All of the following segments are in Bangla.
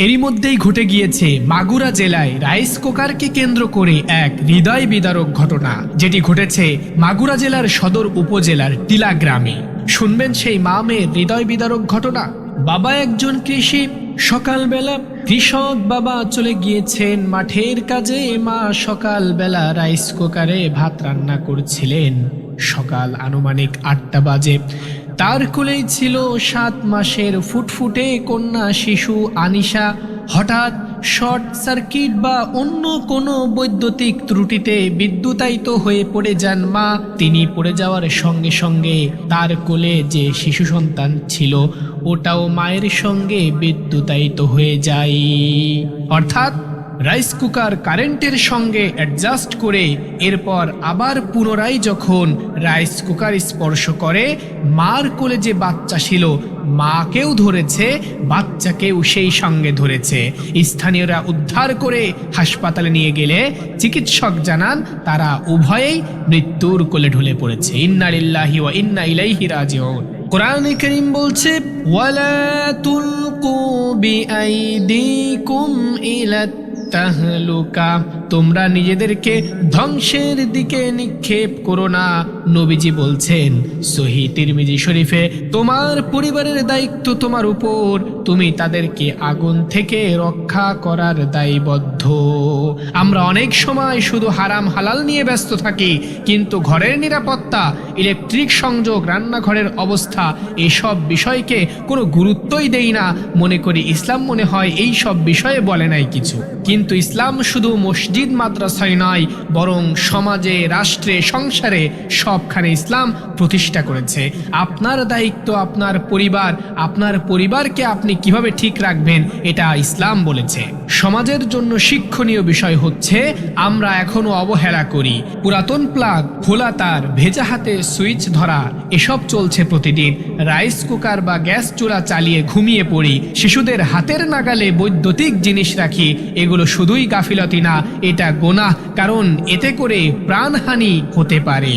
এরই মধ্যেই ঘটে গিয়েছে মাগুরা জেলায় রাইস কুকারকে কেন্দ্র করে এক হৃদয় বিদারক ঘটনা, যেটি ঘটেছে মাগুরা জেলার সদর উপজেলার টিলা গ্রামে। শুনবেন সেই মা মেয়ের হৃদয় বিদারক ঘটনা। বাবা একজন কৃষি, সকালবেলা কৃষক বাবা চলে গিয়েছেন মাঠের কাজে। মা সকালবেলা রাইস কুকারে ভাত রান্না করছিলেন। সকাল আনুমানিক আটটা বাজে। তার কোলেই ছিল সাত মাসের ফুটফুটে কন্যা শিশু আনিশা। হঠাৎ শর্ট সার্কিট বা অন্য কোনো বৈদ্যুতিক ত্রুটিতে বিদ্যুতায়িত হয়ে পড়ে যান মা। তিনি পড়ে যাওয়ার সঙ্গে সঙ্গে তার কোলে যে শিশু সন্তান ছিল, ওটাও মায়ের সঙ্গে বিদ্যুতায়িত হয়ে যায়। অর্থাৎ রাইস কুকার কারেন্টের সঙ্গে অ্যাডজাস্ট করে এরপর আবার পুনরায় যখন রাইস কুকার স্পর্শ করে, মার কোলে যে বাচ্চা ছিল, মাকেও ধরেছে, বাচ্চাকেও সেই সঙ্গে ধরেছে। স্থানীয়রা উদ্ধার করে হাসপাতালে নিয়ে গেলে চিকিৎসক জানান, তারা উভয়েই মৃত্যুর কোলে ঢলে পড়েছে। ইন্নালিল্লাহি ওয়া ইন্না ইলাইহি রাজিউন। কোরআনে করিম বলছে, ওয়ালা তুলকু বিআইদিকুম ইলা তাহলুকা, তোমরা নিজেদেরকে ধ্বংসের দিকে নিক্ষেপ করো না, নবীজি বলছেন, সহি তিরমিজি শরীফে, তোমার পরিবারের দায়িত্ব তোমার উপর তুমি তাদেরকে আগুন থেকে রক্ষা করার দায়বদ্ধ। আমরা অনেক সময় শুধু হারাম হালাল নিয়ে ব্যস্ত থাকি, কিন্তু ঘরের নিরাপত্তা, ইলেকট্রিক সংযোগ, রান্নাঘরের অবস্থা, এসব বিষয়কে কোনো গুরুত্বই দেই না। মনে করি ইসলাম মনে হয় এই সব বিষয়ে বলে নাই কিছু। কিন্তু ইসলাম শুধু মসজিদ, মাদ্রাসায় নয়, বরং সমাজে, রাষ্ট্রে, সংসারে সবখানে ইসলাম প্রতিষ্ঠা করেছে। আপনার দায়িত্ব, আপনার পরিবার, আপনার পরিবারকে আপনি কীভাবে ঠিক রাখবেন এটা ইসলাম বলেছে। সমাজের জন্য শিক্ষণীয় বিষয় হচ্ছে, আমরা এখনও অবহেলা করি। পুরাতন প্লাগ, খোলা তার, ভেজা হাতে সুইচ ধরা, এসব চলছে প্রতিদিন। রাইস কুকার বা গ্যাস চুলা চালিয়ে ঘুমিয়ে পড়ি, শিশুদের হাতের নাগালে বৈদ্যুতিক জিনিস রাখি, এগুলো শুধুই গাফিলতি না, এটা গোনা কারণ এতে করে প্রাণহানি হতে পারে।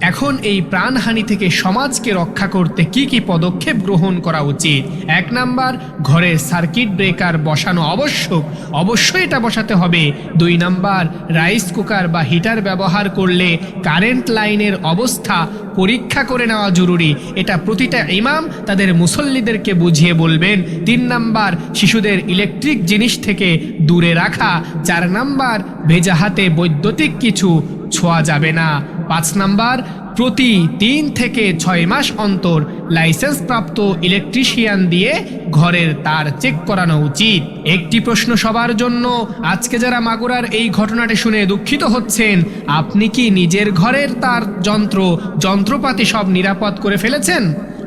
এখন এই প্রাণহানি থেকে সমাজকে রক্ষা করতে কি কি পদক্ষেপ গ্রহণ করা উচিত? এক নাম্বার, ঘরে সার্কিট ব্রেকার বসানো আবশ্যক। অবশ্যই এটা বসাতে হবে। দুই নাম্বার রাইস কুকার বা হিটার ব্যবহার করলে কারেন্ট লাইনের অবস্থা পরীক্ষা করে নেওয়া জরুরি। এটা প্রতিটা ইমাম তাদের মুসল্লিদেরকে বুঝিয়ে বলবেন। তিন নাম্বার, শিশুদের ইলেকট্রিক জিনিস থেকে দূরে রাখা। চার নাম্বার, ভেজা হাতে বৈদ্যুতিক কিছু ছোঁয়া যাবে না। পাঁচ নাম্বার, প্রতি তিন থেকে ছয় মাস অন্তর লাইসেন্স প্রাপ্ত ইলেকট্রিশিয়ান দিয়ে ঘরের তার চেক করানো উচিত। একটি প্রশ্ন সবার জন্য, আজকে যারা মাগুরার এই ঘটনাটি শুনে দুঃখিত হচ্ছেন, আপনি কি নিজের ঘরের তার যন্ত্র, যন্ত্রপাতি সব নিরাপদ করে ফেলেছেন?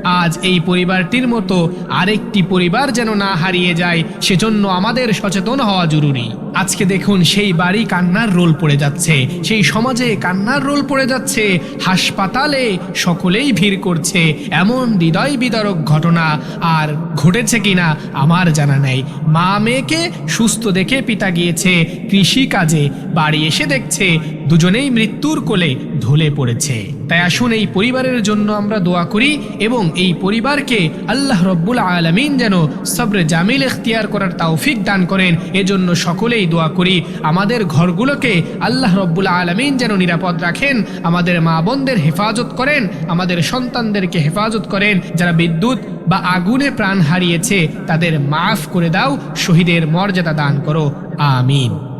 আজ এই পরিবারটির মতো আরেকটি পরিবার যেন না হারিয়ে যায়, সেজন্য আমাদের সচেতন হওয়া জরুরি। আজকে দেখুন সেই বাড়ি কান্নার রোল পড়ে যাচ্ছে, সেই সমাজে কান্নার রোল পড়ে যাচ্ছে, হাসপাতালে সকলেই ভিড় করছে, এমন হৃদয় বিদারক ঘটনা আর ঘটেছে কিনা আমার জানা নেই। মা মেয়েকে সুস্থ দেখে পিতা গিয়েছে, কৃষি কাজে বাড়ি এসে দেখছে দুজনেই মৃত্যুর কোলে ঢলে পড়েছে। তাই আসুন এই পরিবারের জন্য আমরা দোয়া করি এবং এই পরিবারকে আল্লাহ রব্বুল আলমিন যেন সবরে জামিল এখতিয়ার করার তাওফিক দান করেন। এজন্য সকলেই দোয়া করি, আমাদের ঘরগুলোকে আল্লাহ রব্বুল আলমিন যেন নিরাপদ রাখেন, আমাদের মা বোনদের হেফাজত করেন, আমাদের সন্তানদেরকে হেফাজত করেন। যারা বিদ্যুৎ বা আগুনে প্রাণ হারিয়েছে, তাদের মাফ করে দাও, শহীদের মর্যাদা দান করো। আমিন।